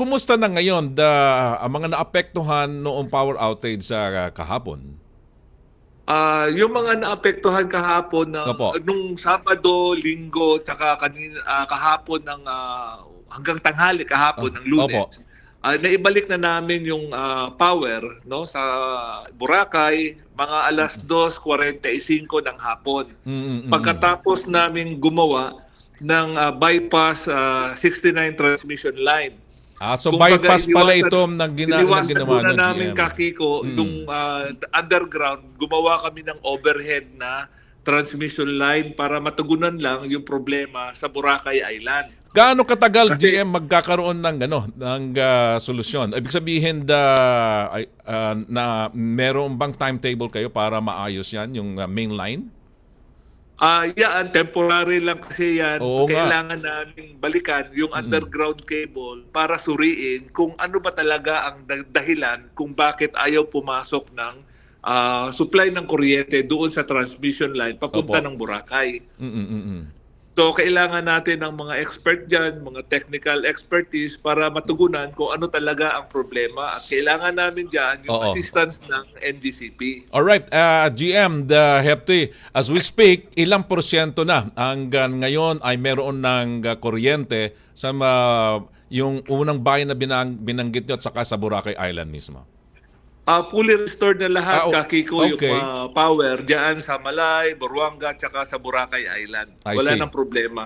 kumusta na ngayon the, ang mga naapektuhan noong power outage sa ah, kahapon? Ah, yung mga naapektuhan kahapon ng Opo. nung Sabado, Linggo, tsaka kanina ah, kahapon ng ah, hanggang tanghali kahapon Oh, ng Lunes. opo. ah, naibalik na namin yung ah, power no sa Boracay mga alas 2:45 ng hapon. Mm, mm, mm. Pagkatapos namin gumawa ng ah, bypass ah, 69 transmission line. Ah, so Kumbaga, bypass pala ito ng, gina, ng ginawa ng namin GM. kakiko Mm. yung ah, underground, gumawa kami ng overhead na transmission line para matugunan lang yung problema sa Boracay Island. Gaano katagal Kasi- GM magkakaroon ng ano ng ah, solusyon? Ibig sabihin da ay, ah, na meron bang timetable kayo para maayos 'yan yung ah, main line? Ah, yan temporary lang kasi yan. Oo nga. Kailangan namin balikan yung underground cable para suriin kung ano ba talaga ang da- dahilan kung bakit ayaw pumasok ng ah, supply ng kuryente doon sa transmission line papunta Opo. ng Boracay. Mm, mm, mm, mm. So kailangan natin ng mga expert dyan, mga technical expertise para matugunan kung ano talaga ang problema. At kailangan namin dyan yung Oo. assistance ng NGCP. All right, uh, GM, the Hefty, as we speak, ilang porsyento na hanggang ngayon ay meron ng uh, kuryente sa ma- yung unang bayan na binang, binanggit nyo at saka sa Boracay Island mismo? Ah, fully restored na lahat, Ah, o- kakiko, okay. yung ah, power dyan sa Malay, Boruanga, tsaka sa Boracay Island. I Wala see. nang problema.